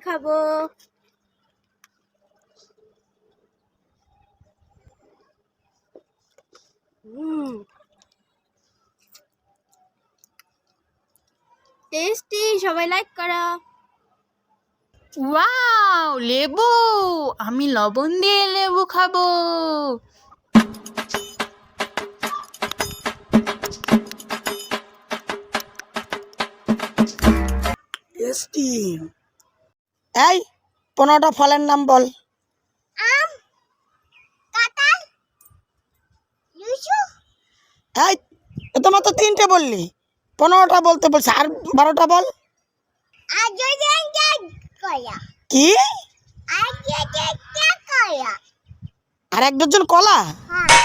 খাব। Hmm tasty সবাই like করো। ওয়াও লেবু! আমি লবণ দিয়ে লেবু খাব। টেস্টি এই পনেরোটা ফলের নাম বল। আম কাঁঠাল লিচু। এই তোমার তো তিনটে বললি। পনেরোটা বলতে বলছে আর বারোটা বল। কি? আর এক ডজন কলা? হ্যাঁ।